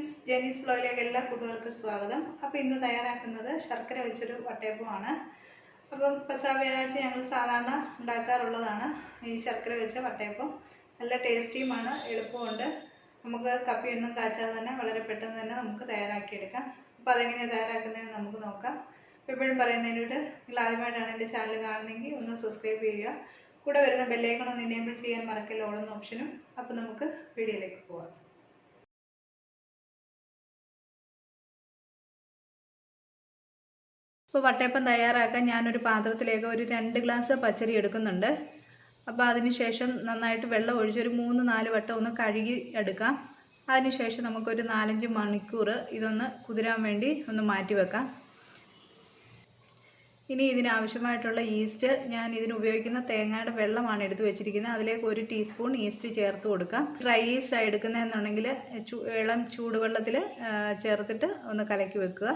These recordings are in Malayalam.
വീഡിയോയിലേക്ക് എല്ലാ കൂട്ടുകാർക്കും സ്വാഗതം. അപ്പോൾ ഇന്ന് തയ്യാറാക്കുന്നത് ശർക്കര വെച്ചൊരു വട്ടയപ്പമാണ്. അപ്പം പെസാ വ്യാഴാഴ്ച ഞങ്ങൾ സാധാരണ ഉണ്ടാക്കാറുള്ളതാണ് ഈ ശർക്കര വെച്ച വട്ടയപ്പം. നല്ല ടേസ്റ്റിയുമാണ് എളുപ്പമുണ്ട്. നമുക്ക് കപ്പിയൊന്നും കാച്ചാതെ തന്നെ വളരെ പെട്ടെന്ന് തന്നെ നമുക്ക് തയ്യാറാക്കിയെടുക്കാം. അപ്പോൾ അതെങ്ങനെയാണ് തയ്യാറാക്കുന്നതെന്ന് നമുക്ക് നോക്കാം. എപ്പോഴും പറയുന്നതിനോട് നിങ്ങൾ ആദ്യമായിട്ടാണ് എന്റെ ചാനൽ കാണുന്നതെങ്കിൽ ഒന്ന് സബ്സ്ക്രൈബ് ചെയ്യുക. കൂടെ വരുന്ന ബെല്ലൈക്കൺ ഒന്ന് എനേബിൾ ചെയ്യാൻ മറക്കല്ല ഓടുന്ന ഓപ്ഷനും അപ്പോൾ നമുക്ക് വീഡിയോയിലേക്ക് പോകാം ഇപ്പോൾ വട്ടയപ്പം തയ്യാറാക്കാൻ ഞാനൊരു പാത്രത്തിലേക്ക് ഒരു രണ്ട് ഗ്ലാസ് പച്ചരി എടുക്കുന്നുണ്ട്. അപ്പോൾ അതിനുശേഷം നന്നായിട്ട് വെള്ളം ഒഴിച്ച് ഒരു മൂന്ന് നാല് വട്ടം ഒന്ന് കഴുകി എടുക്കാം. അതിനുശേഷം നമുക്കൊരു നാലഞ്ച് മണിക്കൂർ ഇതൊന്ന് കുതിരാൻ വേണ്ടി ഒന്ന് മാറ്റി വെക്കാം. ഇനി ഇതിനാവശ്യമായിട്ടുള്ള ഈസ്റ്റ് ഞാൻ ഇതിന് ഉപയോഗിക്കുന്ന തേങ്ങയുടെ വെള്ളമാണ് എടുത്തു വെച്ചിരിക്കുന്നത്. അതിലേക്ക് ഒരു ടീസ്പൂൺ ഈസ്റ്റ് ചേർത്ത് കൊടുക്കാം. ഡ്രൈ ഈസ്റ്റ് എടുക്കുന്നതെന്നുണ്ടെങ്കിൽ ഇളം ചൂടുവെള്ളത്തിൽ ചേർത്തിട്ട് ഒന്ന് കലക്കി വെക്കുക.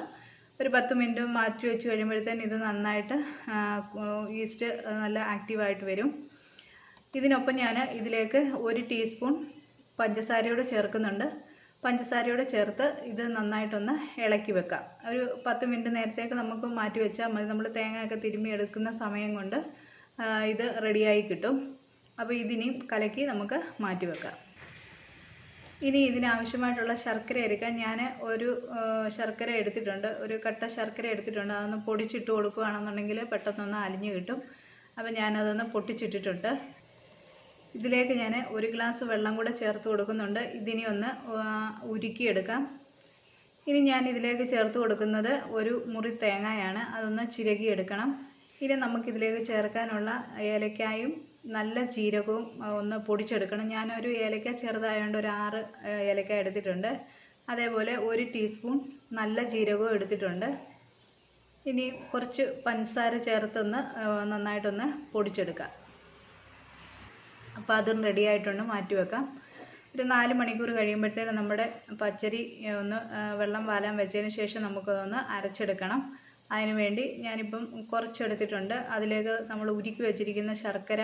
ഒരു പത്ത് മിനിറ്റ് മാറ്റി വെച്ച് കഴിയുമ്പോഴത്തേന് ഇത് നന്നായിട്ട് ഈസ്റ്റ് നല്ല ആക്റ്റീവായിട്ട് വരും. ഇതിനൊപ്പം ഞാൻ ഇതിലേക്ക് ഒരു ടീസ്പൂൺ പഞ്ചസാരയോട് ചേർക്കുന്നുണ്ട്. പഞ്ചസാരയോട് ചേർത്ത് ഇത് നന്നായിട്ടൊന്ന് ഇളക്കി വെക്കാം. ഒരു പത്ത് മിനിറ്റ് നേരത്തേക്ക് നമുക്ക് മാറ്റി വെച്ചാൽ മതി. നമ്മൾ തേങ്ങയൊക്കെ തിരുമ്മി എടുക്കുന്ന സമയം കൊണ്ട് ഇത് റെഡിയായി കിട്ടും. അപ്പോൾ ഇതിനെയും കലക്കി നമുക്ക് മാറ്റി വെക്കാം. ഇനി ഇതിനാവശ്യമായിട്ടുള്ള ശർക്കര എടുക്കാൻ ഞാൻ ഒരു ശർക്കര എടുത്തിട്ടുണ്ട്. ഒരു കട്ട ശർക്കര എടുത്തിട്ടുണ്ട്. അതൊന്ന് പൊടിച്ചിട്ട് കൊടുക്കുകയാണെന്നുണ്ടെങ്കിൽ പെട്ടെന്നൊന്ന് അലിഞ്ഞു കിട്ടും. അപ്പോൾ ഞാനതൊന്ന് പൊട്ടിച്ചിട്ടിട്ടുണ്ട്. ഇതിലേക്ക് ഞാൻ ഒരു ഗ്ലാസ് വെള്ളം കൂടെ ചേർത്ത് കൊടുക്കുന്നുണ്ട്. ഇതിനി ഒന്ന് ഉരുക്കിയെടുക്കാം. ഇനി ഞാൻ ഇതിലേക്ക് ചേർത്ത് കൊടുക്കുന്നത് ഒരു മുറി തേങ്ങയാണ്. അതൊന്ന് ചിരകിയെടുക്കണം. ഇനി നമുക്കിതിലേക്ക് ചേർക്കാനുള്ള ഏലക്കായും നല്ല ജീരകവും ഒന്ന് പൊടിച്ചെടുക്കണം. ഞാനൊരു ഏലക്ക ചെറുതായതുകൊണ്ട് ഒരു ആറ് ഏലക്ക എടുത്തിട്ടുണ്ട്. അതേപോലെ ഒരു ടീസ്പൂൺ നല്ല ജീരകവും എടുത്തിട്ടുണ്ട്. ഇനി കുറച്ച് പഞ്ചസാര ചേർത്തൊന്ന് നന്നായിട്ടൊന്ന് പൊടിച്ചെടുക്കാം. അപ്പോൾ അതും റെഡി ആയിട്ടുണ്ട് മാറ്റി വെക്കാം. ഒരു നാല് മണിക്കൂർ കഴിയുമ്പോഴത്തേനും നമ്മുടെ പച്ചരി ഒന്ന് വെള്ളം വാലാൻ വെച്ചതിന് ശേഷം നമുക്കതൊന്ന് അരച്ചെടുക്കണം. അതിന് വേണ്ടി ഞാനിപ്പം കുറച്ചെടുത്തിട്ടുണ്ട്. അതിലേക്ക് നമ്മൾ ഉരുക്കി വെച്ചിരിക്കുന്ന ശർക്കര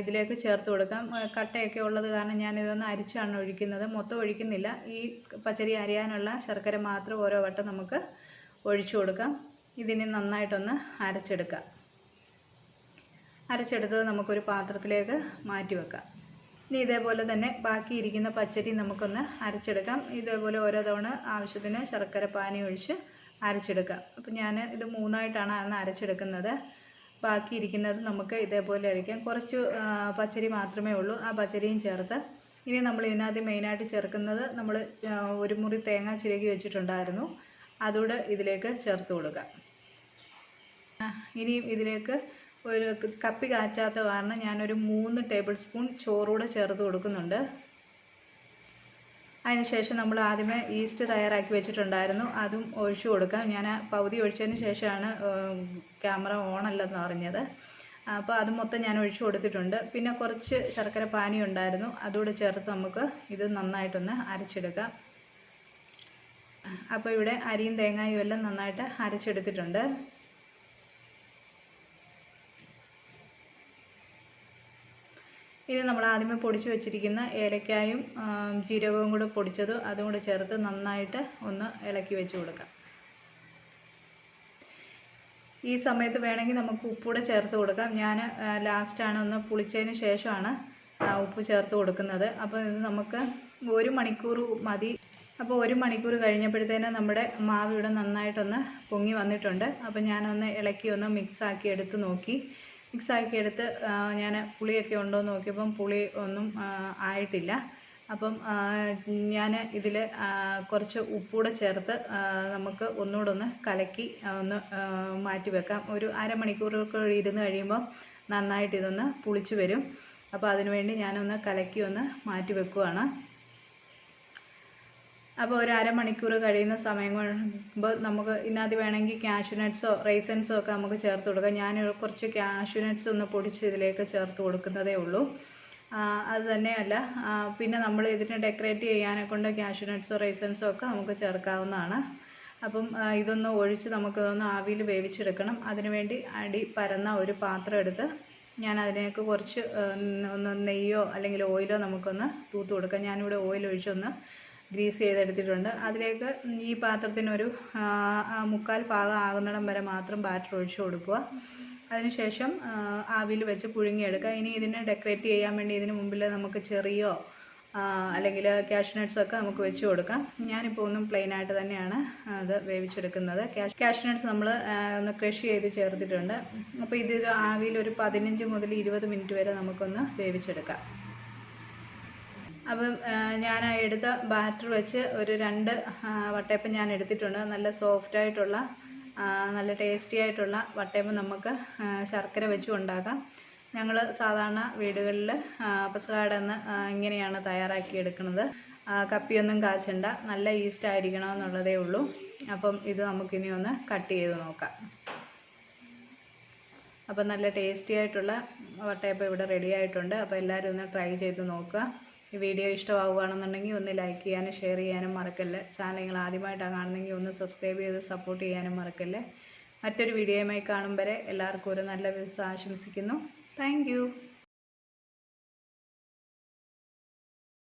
ഇതിലേക്ക് ചേർത്ത് കൊടുക്കാം. കട്ടയൊക്കെ ഉള്ളത് കാരണം ഞാനിതൊന്ന് അരിച്ചാണ് ഒഴിക്കുന്നത്. മൊത്തം ഒഴിക്കുന്നില്ല. ഈ പച്ചരി അരിയാനുള്ള ശർക്കര മാത്രം ഓരോ വട്ടം നമുക്ക് ഒഴിച്ചു കൊടുക്കാം. ഇതിനെ നന്നായിട്ടൊന്ന് അരച്ചെടുക്കാം. അരച്ചെടുത്തത് നമുക്കൊരു പാത്രത്തിലേക്ക് മാറ്റി വെക്കാം. ഇനി ഇതേപോലെ തന്നെ ബാക്കി ഇരിക്കുന്ന പച്ചരി നമുക്കൊന്ന് അരച്ചെടുക്കാം. ഇതേപോലെ ഓരോ തവണ ആവശ്യത്തിന് ശർക്കര പാനി ഒഴിച്ച് അരച്ചെടുക്കാം അപ്പം ഞാൻ ഇത് മൂന്നായിട്ടാണ് അന്ന് അരച്ചെടുക്കുന്നത്. ബാക്കി ഇരിക്കുന്നത് നമുക്ക് ഇതേപോലെ അരയ്ക്കാം. കുറച്ച് പച്ചരി മാത്രമേ ഉള്ളൂ. ആ പച്ചരിയും ചേർത്ത്. ഇനി നമ്മൾ ഇതിനകത്ത് മെയിനായിട്ട് ചേർക്കുന്നത് നമ്മൾ ഒരു മുറി തേങ്ങ ചിരകി വെച്ചിട്ടുണ്ടായിരുന്നു. അതുകൂടെ ഇതിലേക്ക് ചേർത്ത് കൊടുക്കുക. ഇനിയും ഇതിലേക്ക് ഒരു കപ്പി കാച്ചാത്ത കാരണം ഞാനൊരു മൂന്ന് ടേബിൾ സ്പൂൺ ചോറൂടെ ചേർത്ത് കൊടുക്കുന്നുണ്ട്. അതിനുശേഷം നമ്മൾ ആദ്യമേ ഈസ്റ്റ് തയ്യാറാക്കി വെച്ചിട്ടുണ്ടായിരുന്നു. അതും ഒഴിച്ചു കൊടുക്കാം. ഞാൻ പകുതി ഒഴിച്ചതിന് ശേഷമാണ് ക്യാമറ ഓൺ അല്ലെന്ന് പറഞ്ഞത്. അപ്പോൾ അത് മൊത്തം ഞാൻ ഒഴിച്ചു കൊടുത്തിട്ടുണ്ട്. പിന്നെ കുറച്ച് ശർക്കര പാനി ഉണ്ടായിരുന്നു. അതുകൂടെ ചേർത്ത് നമുക്ക് ഇത് നന്നായിട്ടൊന്ന് അരച്ചെടുക്കാം. അപ്പോൾ ഇവിടെ അരിയും തേങ്ങായും എല്ലാം നന്നായിട്ട് അരച്ചെടുത്തിട്ടുണ്ട്. ഇനി നമ്മൾ ആദ്യമേ പൊടിച്ചു വെച്ചിരിക്കുന്ന ഏലക്കായും ജീരകവും കൂടെ പൊടിച്ചത് അതും കൂടെ ചേർത്ത് നന്നായിട്ട് ഒന്ന് ഇളക്കി വെച്ച് കൊടുക്കാം. ഈ സമയത്ത് വേണമെങ്കിൽ നമുക്ക് ഉപ്പൂടെ ചേർത്ത് കൊടുക്കാം. ഞാൻ ലാസ്റ്റാണ് ഒന്ന് പുളിച്ചതിന് ശേഷമാണ് ഉപ്പ് ചേർത്ത് കൊടുക്കുന്നത്. അപ്പോൾ ഇത് നമുക്ക് ഒരു മണിക്കൂർ മതി. അപ്പോൾ ഒരു മണിക്കൂർ കഴിഞ്ഞപ്പോഴത്തേനും നമ്മുടെ മാവ് ഇവിടെ നന്നായിട്ടൊന്ന് പൊങ്ങി വന്നിട്ടുണ്ട്. അപ്പോൾ ഞാനൊന്ന് ഇളക്കി ഒന്ന് മിക്സാക്കി എടുത്ത് നോക്കി. മിക്സാക്കി എടുത്ത് ഞാൻ പുളിയൊക്കെ ഉണ്ടോ എന്ന് നോക്കിയപ്പം പുളി ഒന്നും ആയിട്ടില്ല. അപ്പം ഞാൻ ഇതിൽ കുറച്ച് ഉപ്പൂടെ ചേർത്ത് നമുക്ക് ഒന്നുകൂടെ ഒന്ന് കലക്കി ഒന്ന് മാറ്റി വെക്കാം. ഒരു അരമണിക്കൂറൊക്കെ ഇരുന്ന് കഴിയുമ്പോൾ നന്നായിട്ട് ഇതൊന്ന് പുളിച്ച് വരും. അപ്പോൾ അതിനുവേണ്ടി ഞാനൊന്ന് കലക്കി ഒന്ന് മാറ്റി വെക്കുവാണ്. അപ്പോൾ ഒരു അരമണിക്കൂർ കഴിയുന്ന സമയം കൊണ്ട് നമുക്ക് ഇതിനകത്ത് വേണമെങ്കിൽ കാഷ്യൂ നട്ട്സോ റൈസൻസോ ഒക്കെ നമുക്ക് ചേർത്ത് കൊടുക്കാം. ഞാൻ കുറച്ച് കാഷ്യൂ നട്ട്സ് ഒന്ന് പൊടിച്ച് ഇതിലേക്ക് ചേർത്ത് കൊടുക്കുന്നതേ ഉള്ളൂ. അത് തന്നെയല്ല. പിന്നെ നമ്മൾ ഇതിനെ ഡെക്കറേറ്റ് ചെയ്യാനെ കൊണ്ട് കാഷ്യൂ നട്ട്സോ റൈസൻസോ ഒക്കെ നമുക്ക് ചേർക്കാവുന്നതാണ്. അപ്പം ഇതൊന്ന് ഒഴിച്ച് നമുക്കിതൊന്ന് ആവിയിൽ വേവിച്ചെടുക്കണം. അതിനുവേണ്ടി അടി പരന്ന ഒരു പാത്രം എടുത്ത് ഞാൻ അതിനേക്ക് കുറച്ച് ഒന്ന് നെയ്യോ അല്ലെങ്കിൽ ഓയിലോ നമുക്കൊന്ന് തൂത്ത് കൊടുക്കാം. ഞാനിവിടെ ഓയിൽ ഒഴിച്ചൊന്ന് ഗ്രീസ് ചെയ്തെടുത്തിട്ടുണ്ട്. അതിലേക്ക് ഈ പാത്രത്തിനൊരു മുക്കാൽ ഭാഗം ആകുന്നിടം വരെ മാത്രം ബാറ്റർ ഒഴിച്ചു കൊടുക്കുക. അതിനുശേഷം ആവിയിൽ വെച്ച് പുഴുങ്ങിയെടുക്കുക. ഇനി ഇതിനെ ഡെക്കറേറ്റ് ചെയ്യാൻ വേണ്ടി ഇതിന് മുമ്പിൽ നമുക്ക് ചെറിയോ അല്ലെങ്കിൽ ക്യാഷ് നട്ട്സൊക്കെ നമുക്ക് വെച്ച് കൊടുക്കാം. ഞാനിപ്പോൾ ഒന്നും പ്ലെയിൻ ആയിട്ട് തന്നെയാണ് അത് വേവിച്ചെടുക്കുന്നത്. ക്യാഷ് ക്യാഷ് നട്ട്സ് നമ്മൾ ഒന്ന് ക്രഷ് ചെയ്ത് ചേർത്തിട്ടുണ്ട്. അപ്പോൾ ഇത് ആവിയിൽ ഒരു പതിനഞ്ച് മുതൽ ഇരുപത് മിനിറ്റ് വരെ നമുക്കൊന്ന് വേവിച്ചെടുക്കാം. അപ്പം ഞാൻ എടുത്ത ബാറ്റർ വെച്ച് ഒരു രണ്ട് വട്ടയപ്പം ഞാൻ എടുത്തിട്ടുണ്ട്. നല്ല സോഫ്റ്റ് ആയിട്ടുള്ള നല്ല ടേസ്റ്റി ആയിട്ടുള്ള വട്ടയപ്പം നമുക്ക് ശർക്കര വെച്ചും ഉണ്ടാക്കാം. ഞങ്ങൾ സാധാരണ വീടുകളിൽ പസുകാടെന്ന് ഇങ്ങനെയാണ് തയ്യാറാക്കി എടുക്കുന്നത്. കപ്പിയൊന്നും കാച്ചണ്ട. നല്ല ഈസ്റ്റ് ആയിരിക്കണം എന്നുള്ളതേ ഉള്ളൂ. അപ്പം ഇത് നമുക്കിനി ഒന്ന് കട്ട് ചെയ്ത് നോക്കാം. അപ്പം നല്ല ടേസ്റ്റി ആയിട്ടുള്ള വട്ടയപ്പം ഇവിടെ റെഡി ആയിട്ടുണ്ട്. അപ്പോൾ എല്ലാവരും ഒന്ന് ട്രൈ ചെയ്ത് നോക്കുക. ഈ വീഡിയോ ഇഷ്ടമാവുകയാണെന്നുണ്ടെങ്കിൽ ഒന്ന് ലൈക്ക് ചെയ്യാനും ഷെയർ ചെയ്യാനും മറക്കല്ലേ. ചാനൽ നിങ്ങൾ ആദ്യമായിട്ടാണ് കാണുന്നെങ്കിൽ ഒന്ന് സബ്സ്ക്രൈബ് ചെയ്ത് സപ്പോർട്ട് ചെയ്യാനും മറക്കല്ലേ. മറ്റൊരു വീഡിയോയുമായി കാണും വരെ എല്ലാവർക്കും ഒരു നല്ല ദിവസം ആശംസിക്കുന്നു. താങ്ക്